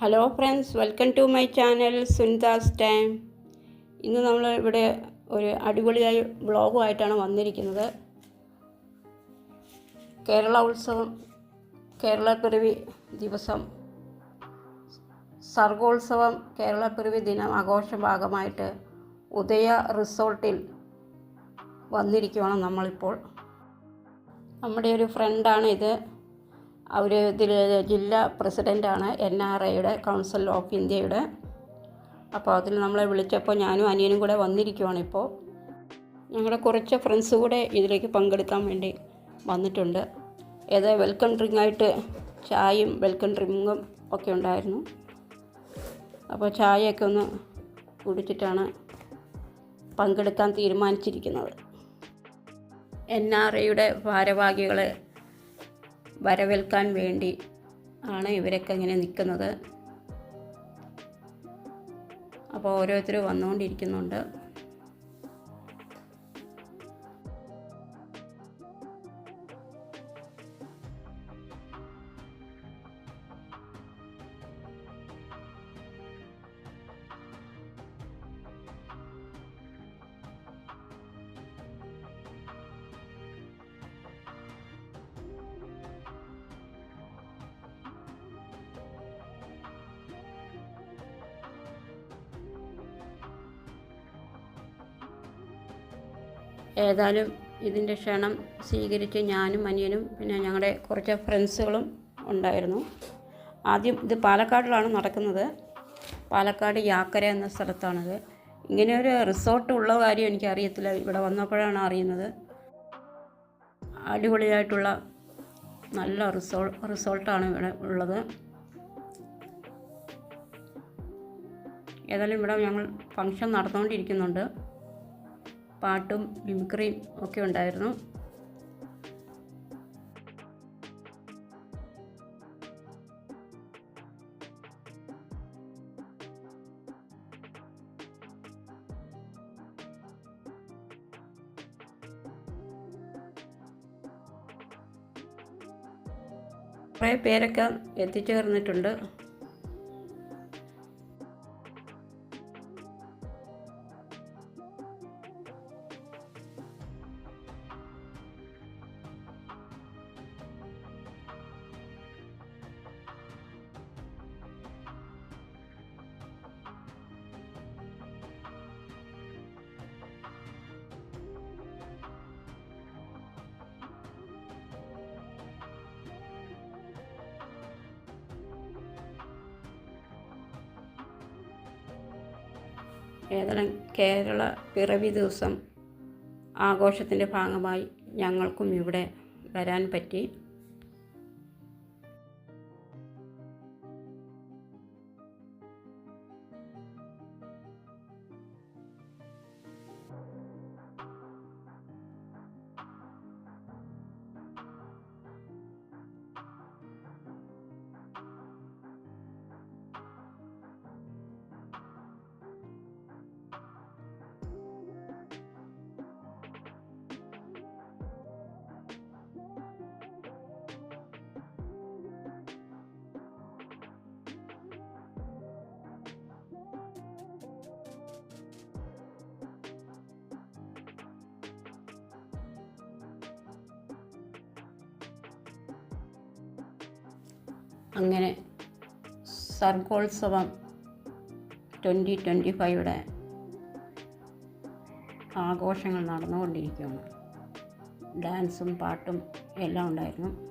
Hello friends welcome to my channel Sunitha's time ഇന്ന് നമ്മൾ ഇവിടെ ഒരു അടിപൊളിയായി വ്ളോഗുമായിട്ടാണ് വന്നിരിക്കുന്നത്. കേരള ഉത്സവം കേരളപ്പിറവി ദിവസം സർഗോത്സവം കേരളപ്പിറവി ദിനം ആഘോഷ ഭാഗമായിട്ട് ഉദയ റിസോർട്ടിൽ വന്നിരിക്കുകയാണ് നമ്മളിപ്പോൾ. നമ്മുടെ ഒരു ഫ്രണ്ടാണ് ഇത്. അവർ ജില്ലാ പ്രസിഡന്റാണ് എൻ ആർ ഐയുടെ കൗൺസിൽ ഓഫ് ഇന്ത്യയുടെ. അപ്പോൾ അതിൽ നമ്മളെ വിളിച്ചപ്പോൾ ഞാനും അനിയനും കൂടെ വന്നിരിക്കുവാണ് ഇപ്പോൾ ഞങ്ങളുടെ കുറച്ച് ഫ്രണ്ട്സ് കൂടെ ഇതിലേക്ക് പങ്കെടുക്കാൻ വേണ്ടി വന്നിട്ടുണ്ട്. ഏത് വെൽക്കം ഡ്രിങ്ക് ആയിട്ട് ചായയും വെൽക്കം ഡ്രിങ്കും ഒക്കെ ഉണ്ടായിരുന്നു. അപ്പോൾ ചായയൊക്കെ ഒന്ന് കുടിച്ചിട്ടാണ് പങ്കെടുക്കാൻ തീരുമാനിച്ചിരിക്കുന്നത്. എൻ ആർ ഐയുടെ ഭാരവാഹികളെ വരവേൽക്കാൻ വേണ്ടി ആണ് ഇവരൊക്കെ ഇങ്ങനെ നിൽക്കുന്നത്. അപ്പോൾ ഓരോരുത്തർ വന്നുകൊണ്ടിരിക്കുന്നുണ്ട്. ഏതായാലും ഇതിന്റെ ക്ഷണം സ്വീകരിച്ച് ഞാനും അനിയനും പിന്നെ ഞങ്ങളുടെ കുറച്ച് ഫ്രണ്ട്സുകളും ഉണ്ടായിരുന്നു. ആദ്യം ഇത് പാലക്കാടിലാണ് നടക്കുന്നത്. പാലക്കാട് യാക്കര എന്ന സ്ഥലത്താണിത്. ഇങ്ങനെ ഒരു റിസോർട്ട് ഉള്ള കാര്യം എനിക്ക് എനിക്കറിയത്തില്ല. ഇവിടെ വന്നപ്പോഴാണ് അറിയുന്നത്. അടിപൊളിയായിട്ടുള്ള നല്ല റിസോൾ റിസോർട്ടാണ് ഇവിടെ ഉള്ളത്. ഏതായാലും ഇവിടെ ഞങ്ങൾ ഫങ്ഷൻ നടന്നുകൊണ്ടിരിക്കുന്നുണ്ട്. പാട്ടും മിമിക്രിയും ഒക്കെ ഉണ്ടായിരുന്നു. കുറേ പേരൊക്കെ എത്തിച്ചേർന്നിട്ടുണ്ട്. ഏതായാലും കേരള പിറവി ദിവസം ആഘോഷത്തിന്റെ ഭാഗമായി ഞങ്ങൾക്കും ഇവിടെ വരാൻ പറ്റി. അങ്ങനെ സർഗോത്സവം ട്വന്റി ട്വന്റി ഫൈവുടെ ആഘോഷങ്ങൾ നടന്നുകൊണ്ടിരിക്കുകയാണ്. ഡാൻസും പാട്ടും എല്ലാം ഉണ്ടായിരുന്നു.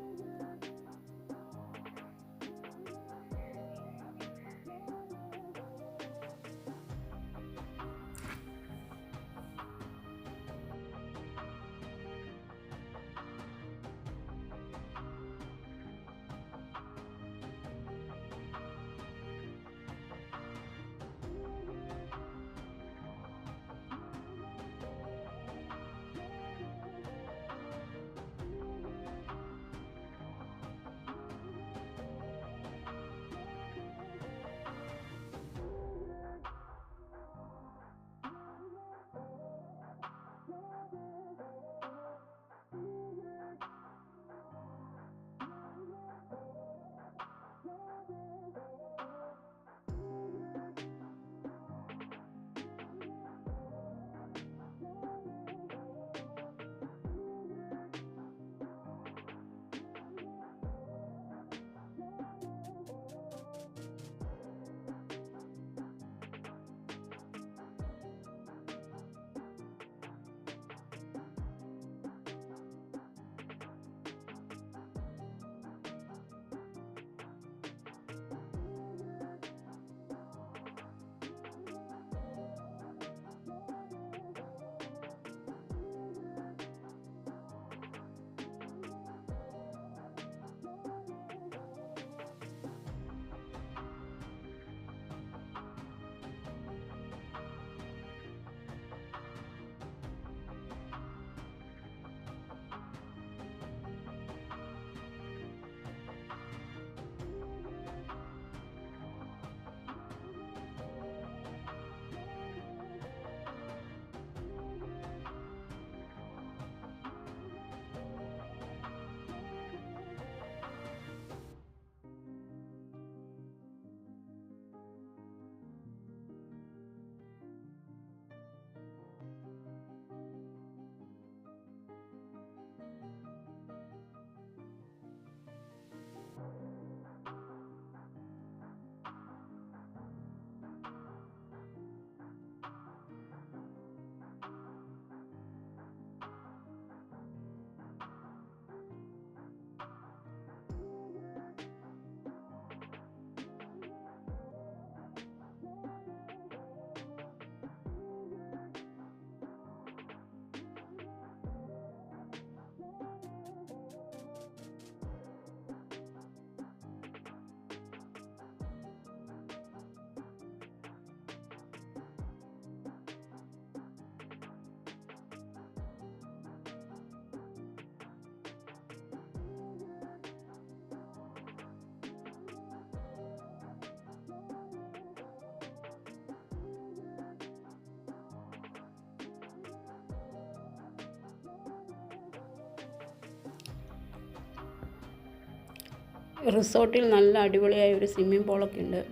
റിസോർട്ടിൽ നല്ല അടിപൊളിയായ ഒരു സ്വിമ്മിംഗ് പൂളൊക്കെ ഉണ്ട്.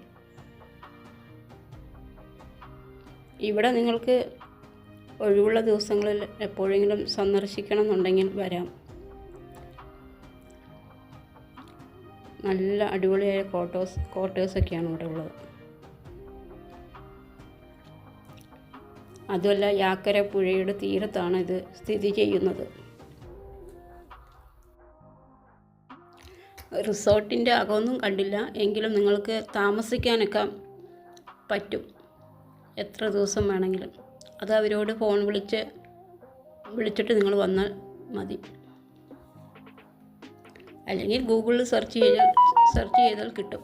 ഇവിടെ നിങ്ങൾക്ക് ഒഴിവുള്ള ദിവസങ്ങളിൽ എപ്പോഴെങ്കിലും സന്ദർശിക്കണം എന്നുണ്ടെങ്കിൽ വരാം. നല്ല അടിപൊളിയായ ക്വാർട്ടേഴ്സ് ക്വാർട്ടേഴ്സൊക്കെയാണ് ഇവിടെ ഉള്ളത്. അതുമല്ല യാക്കര പുഴയുടെ തീരത്താണ് ഇത് സ്ഥിതി ചെയ്യുന്നത്. റിസോർട്ടിന്റെ അകമൊന്നും കണ്ടില്ല. എങ്കിലും നിങ്ങൾക്ക് താമസിക്കാനൊക്കെ പറ്റും. എത്ര ദിവസം വേണമെങ്കിലും. അത് അവരോട് ഫോൺ വിളിച്ച് വിളിച്ചിട്ട് നിങ്ങൾ വന്നാൽ മതി. അല്ലെങ്കിൽ ഗൂഗിളിൽ സെർച്ച് ചെയ്താൽ സെർച്ച് ചെയ്താൽ കിട്ടും.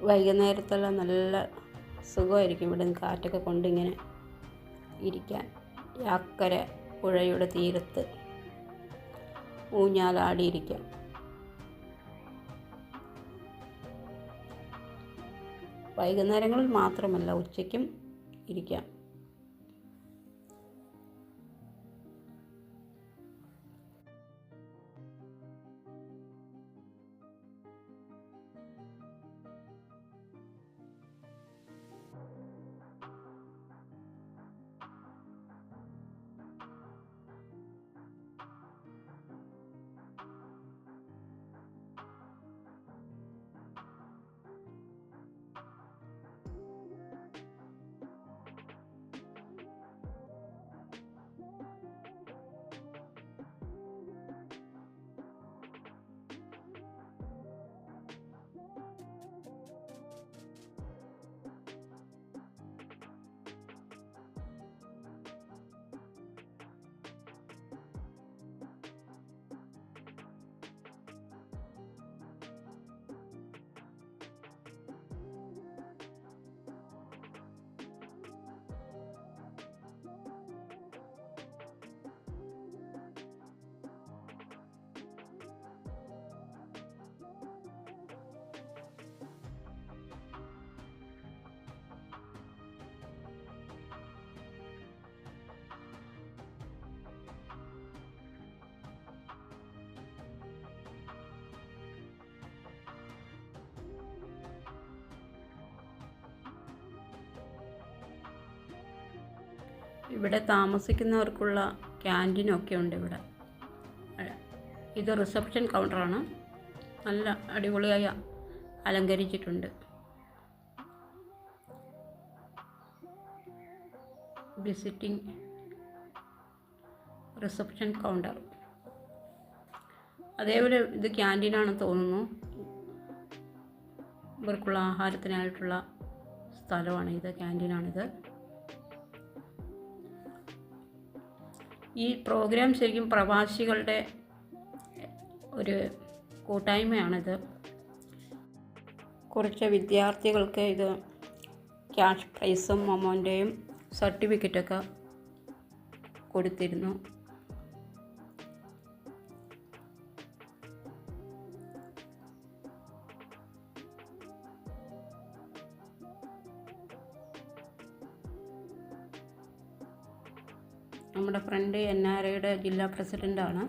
വൈകുന്നേരത്തെല്ലാം നല്ല സുഖമായിരിക്കും ഇവിടെ നിന്ന് കാറ്റൊക്കെ കൊണ്ടിങ്ങനെ ഇരിക്കാൻ. അക്കരെ പുഴയുടെ തീരത്ത് ഊഞ്ഞാലാടിയിരിക്കാം. വൈകുന്നേരങ്ങളിൽ മാത്രമല്ല ഉച്ചയ്ക്കും ഇരിക്കാം. ഇവിടെ താമസിക്കുന്നവർക്കുള്ള ക്യാന്റീനൊക്കെ ഉണ്ട് ഇവിടെ. ഇത് റിസപ്ഷൻ കൗണ്ടറാണ്. നല്ല അടിപൊളിയായി അലങ്കരിച്ചിട്ടുണ്ട്. Visiting reception counter. അതേപോലെ ഇത് ക്യാന്റീനാണെന്ന് തോന്നുന്നു. ഇവർക്കുള്ള ആഹാരത്തിനായിട്ടുള്ള സ്ഥലമാണ് ഇത് ക്യാന്റീനാണിത്. ഈ പ്രോഗ്രാം ശരിക്കും പ്രവാസികളുടെ ഒരു കൂട്ടായ്മയാണിത്. കുറച്ച് വിദ്യാർത്ഥികൾക്ക് ഇത് ക്യാഷ് പ്രൈസും അമൗണ്ടേയും സർട്ടിഫിക്കറ്റൊക്കെ കൊടുത്തിരുന്നു. നമ്മുടെ ഫ്രണ്ട് എൻ ആർ ഐയുടെ ജില്ലാ പ്രസിഡന്റാണ്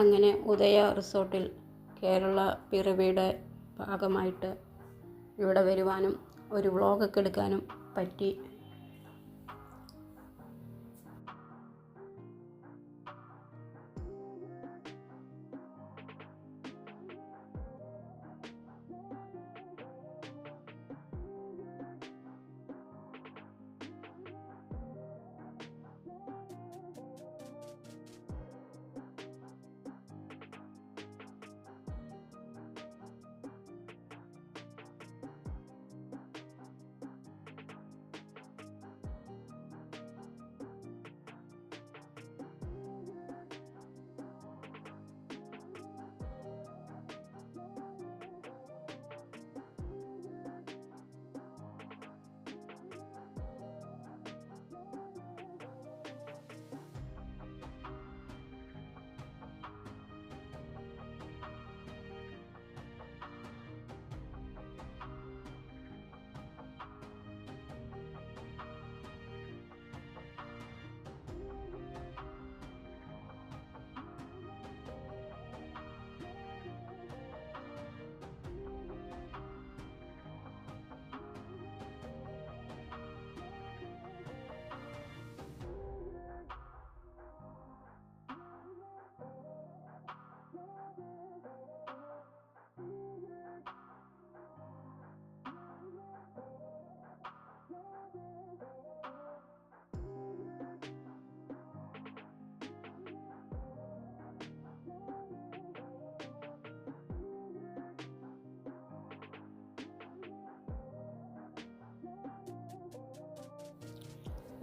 അങ്ങനെ ഉദയ റിസോർട്ടിൽ കേരള പിറവിയുടെ ഭാഗമായിട്ട് ഇവിടെ വരുവാനും ഒരു വ്ളോഗൊക്കെ എടുക്കാനും പറ്റി.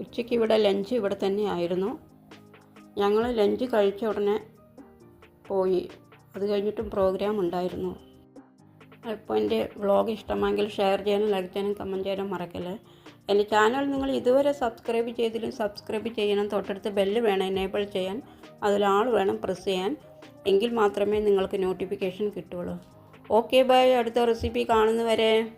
ഉച്ചയ്ക്ക് ഇവിടെ ലഞ്ച് ഇവിടെ തന്നെ ആയിരുന്നു. ഞങ്ങൾ ലഞ്ച് കഴിച്ച ഉടനെ പോയി. അത് കഴിഞ്ഞിട്ടും പ്രോഗ്രാം ഉണ്ടായിരുന്നു. അപ്പോൾ എന്റെ വ്ളോഗ് ഇഷ്ടമെങ്കിൽ ഷെയർ ചെയ്യാനും ലൈക്ക് ചെയ്യാനും കമന്റ് ചെയ്യാനും മറക്കല്ലേ. എന്റെ ചാനൽ നിങ്ങൾ ഇതുവരെ സബ്സ്ക്രൈബ് ചെയ്തിലും സബ്സ്ക്രൈബ് ചെയ്യണം. തൊട്ടടുത്ത് ബെല്ല് വേണം എനേബിൾ ചെയ്യാൻ. അതിലാൾ വേണം പ്രസ് ചെയ്യാൻ. എങ്കിൽ മാത്രമേ നിങ്ങൾക്ക് നോട്ടിഫിക്കേഷൻ കിട്ടുള്ളൂ. ഓക്കെ ബൈ അടുത്ത റെസിപ്പി കാണുന്നവരെ.